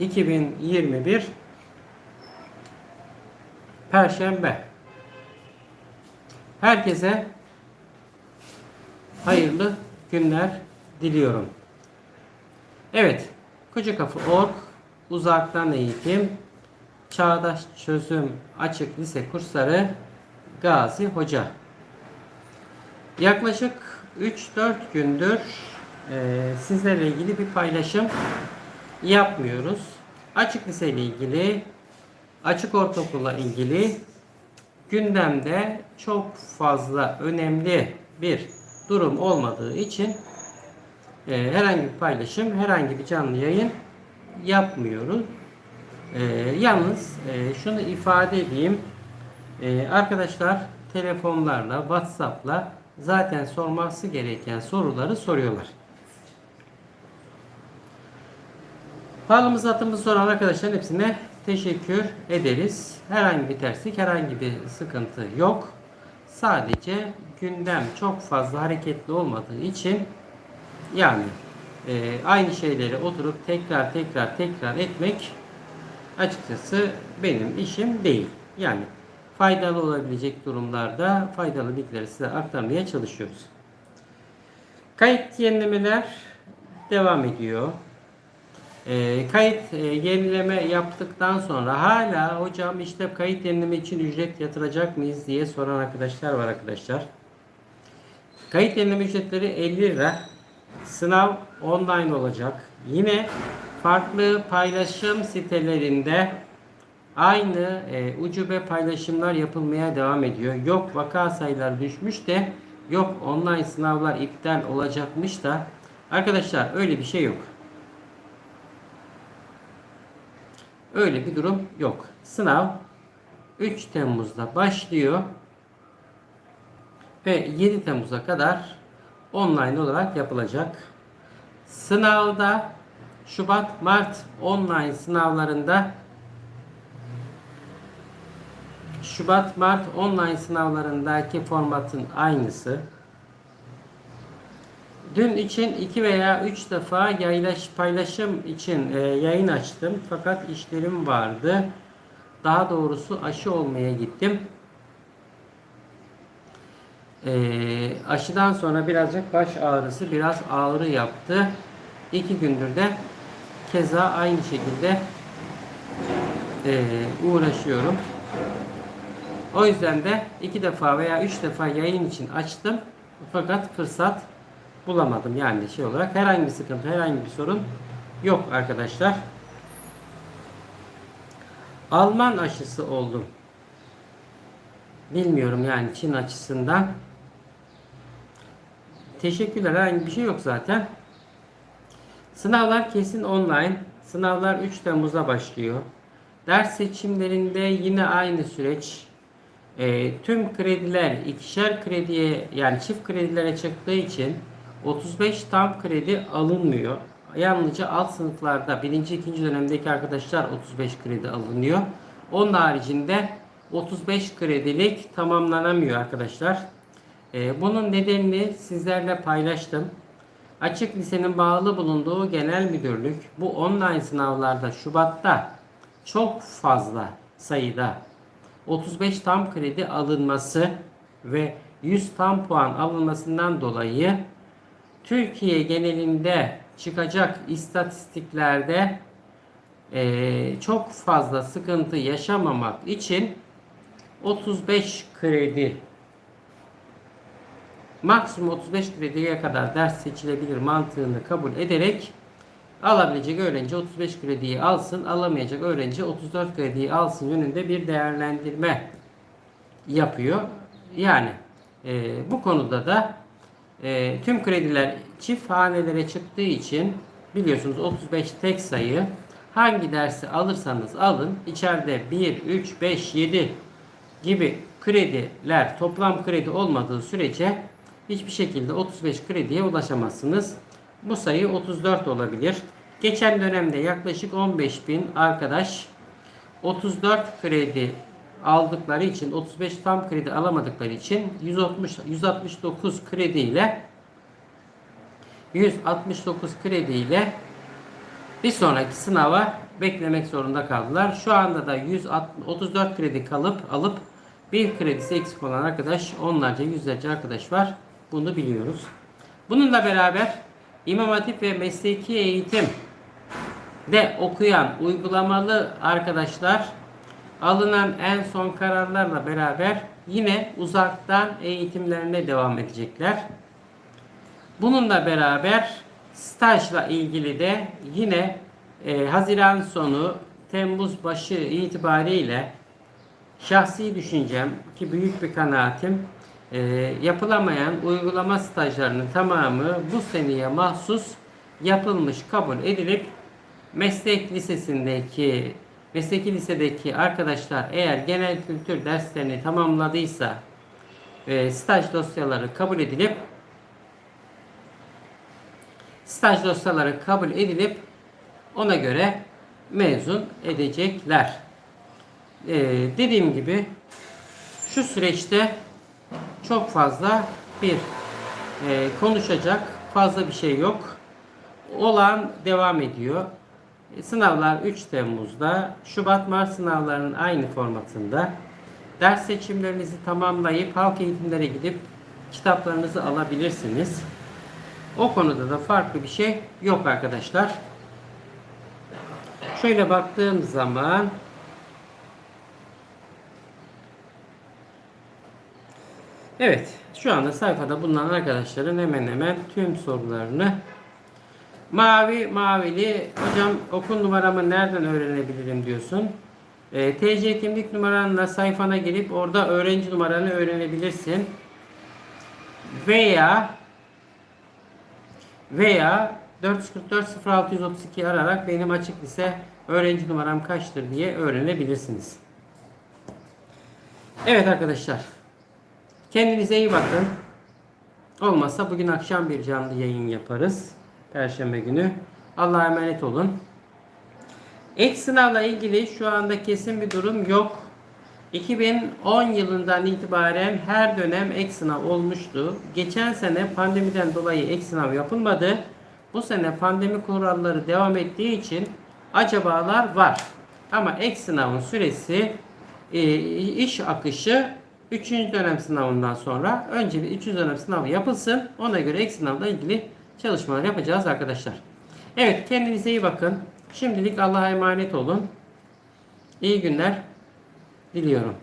2021 Perşembe. Herkese hayırlı günler diliyorum. Evet, Koca Kapı Org uzaktan eğitim Çağdaş Çözüm Açık Lise Kursları Gazi Hoca. Yaklaşık 3-4 gündür e, sizlerle ilgili bir paylaşım yapmıyoruz. Açık lise ile ilgili, açık ortaokulla ilgili gündemde çok fazla önemli bir durum olmadığı için e, herhangi bir paylaşım, herhangi bir canlı yayın yapmıyoruz. E, yalnız e, şunu ifade edeyim. E, arkadaşlar telefonlarla, WhatsApp'la zaten sorması gereken soruları soruyorlar. Halımız atımız soran arkadaşların hepsine teşekkür ederiz. Herhangi bir terslik, herhangi bir sıkıntı yok. Sadece gündem çok fazla hareketli olmadığı için yani e, aynı şeyleri oturup tekrar tekrar tekrar etmek açıkçası benim işim değil. Yani faydalı olabilecek durumlarda faydalı bilgileri size aktarmaya çalışıyoruz. Kayıt yenilemeler devam ediyor. E, kayıt e, yenileme yaptıktan sonra hala hocam işte kayıt yenileme için ücret yatıracak mıyız diye soran arkadaşlar var arkadaşlar. Kayıt yenileme ücretleri 50 lira. Sınav online olacak. Yine farklı paylaşım sitelerinde aynı e, ucube paylaşımlar yapılmaya devam ediyor. Yok vaka sayıları düşmüş de yok online sınavlar iptal olacakmış da arkadaşlar öyle bir şey yok. Öyle bir durum yok. Sınav 3 Temmuz'da başlıyor ve 7 Temmuz'a kadar online olarak yapılacak. Sınavda Şubat Mart online sınavlarında Şubat Mart online sınavlarındaki formatın aynısı. Dün için iki veya üç defa yaylaş, paylaşım için e, yayın açtım. Fakat işlerim vardı. Daha doğrusu aşı olmaya gittim. E, aşıdan sonra birazcık baş ağrısı, biraz ağrı yaptı. İki gündür de keza aynı şekilde e, uğraşıyorum. O yüzden de iki defa veya üç defa yayın için açtım. Fakat fırsat bulamadım. Yani şey olarak herhangi bir sıkıntı, herhangi bir sorun yok arkadaşlar. Alman aşısı oldum. Bilmiyorum yani Çin açısından. Teşekkürler. Herhangi bir şey yok zaten. Sınavlar kesin online. Sınavlar 3 Temmuz'a başlıyor. Ders seçimlerinde yine aynı süreç. E, tüm krediler ikişer krediye yani çift kredilere çıktığı için 35 tam kredi alınmıyor. Yalnızca alt sınıflarda birinci ikinci dönemdeki arkadaşlar 35 kredi alınıyor. Onun haricinde 35 kredilik tamamlanamıyor arkadaşlar. Ee, bunun nedenini sizlerle paylaştım. Açık lisenin bağlı bulunduğu genel müdürlük bu online sınavlarda Şubat'ta çok fazla sayıda 35 tam kredi alınması ve 100 tam puan alınmasından dolayı Türkiye genelinde çıkacak istatistiklerde e, çok fazla sıkıntı yaşamamak için 35 kredi maksimum 35 krediye kadar ders seçilebilir mantığını kabul ederek alabilecek öğrenci 35 krediyi alsın, alamayacak öğrenci 34 krediyi alsın yönünde bir değerlendirme yapıyor. Yani e, bu konuda da e, tüm krediler çift hanelere çıktığı için biliyorsunuz 35 tek sayı hangi dersi alırsanız alın içeride 1, 3, 5, 7 gibi krediler toplam kredi olmadığı sürece hiçbir şekilde 35 krediye ulaşamazsınız. Bu sayı 34 olabilir. Geçen dönemde yaklaşık 15 bin arkadaş 34 kredi aldıkları için 35 tam kredi alamadıkları için 160 169 kredi ile 169 kredi ile bir sonraki sınava beklemek zorunda kaldılar. Şu anda da 134 kredi kalıp alıp bir kredisi eksik olan arkadaş onlarca yüzlerce arkadaş var. Bunu biliyoruz. Bununla beraber İmam Hatip ve mesleki eğitim de okuyan uygulamalı arkadaşlar alınan en son kararlarla beraber yine uzaktan eğitimlerine devam edecekler. Bununla beraber stajla ilgili de yine e, Haziran sonu Temmuz başı itibariyle şahsi düşüncem ki büyük bir kanaatim e, yapılamayan uygulama stajlarının tamamı bu seneye mahsus yapılmış kabul edilip meslek lisesindeki mesleki lisedeki arkadaşlar eğer genel kültür derslerini tamamladıysa e, staj dosyaları kabul edilip staj dosyaları kabul edilip ona göre mezun edecekler. Ee, dediğim gibi şu süreçte çok fazla bir e, konuşacak fazla bir şey yok. Olan devam ediyor. E, Sınavlar 3 Temmuz'da. Şubat-Mart sınavlarının aynı formatında. Ders seçimlerinizi tamamlayıp halk eğitimlere gidip kitaplarınızı alabilirsiniz. O konuda da farklı bir şey yok arkadaşlar. Şöyle baktığım zaman Evet, şu anda sayfada bulunan arkadaşların hemen hemen tüm sorularını Mavi, mavili. Hocam okul numaramı nereden öğrenebilirim diyorsun. E, TC kimlik numaranla sayfana girip orada öğrenci numaranı öğrenebilirsin. Veya veya 444 0632 ararak benim açık lise öğrenci numaram kaçtır diye öğrenebilirsiniz. Evet arkadaşlar. Kendinize iyi bakın. Olmazsa bugün akşam bir canlı yayın yaparız. Perşembe günü. Allah'a emanet olun. Ek sınavla ilgili şu anda kesin bir durum yok. 2010 yılından itibaren her dönem ek sınav olmuştu. Geçen sene pandemiden dolayı ek sınav yapılmadı. Bu sene pandemi kuralları devam ettiği için acabalar var. Ama ek sınavın süresi e, iş akışı 3. dönem sınavından sonra önce bir 3. dönem sınavı yapılsın. Ona göre ek sınavla ilgili çalışmalar yapacağız arkadaşlar. Evet kendinize iyi bakın. Şimdilik Allah'a emanet olun. İyi günler diliyorum.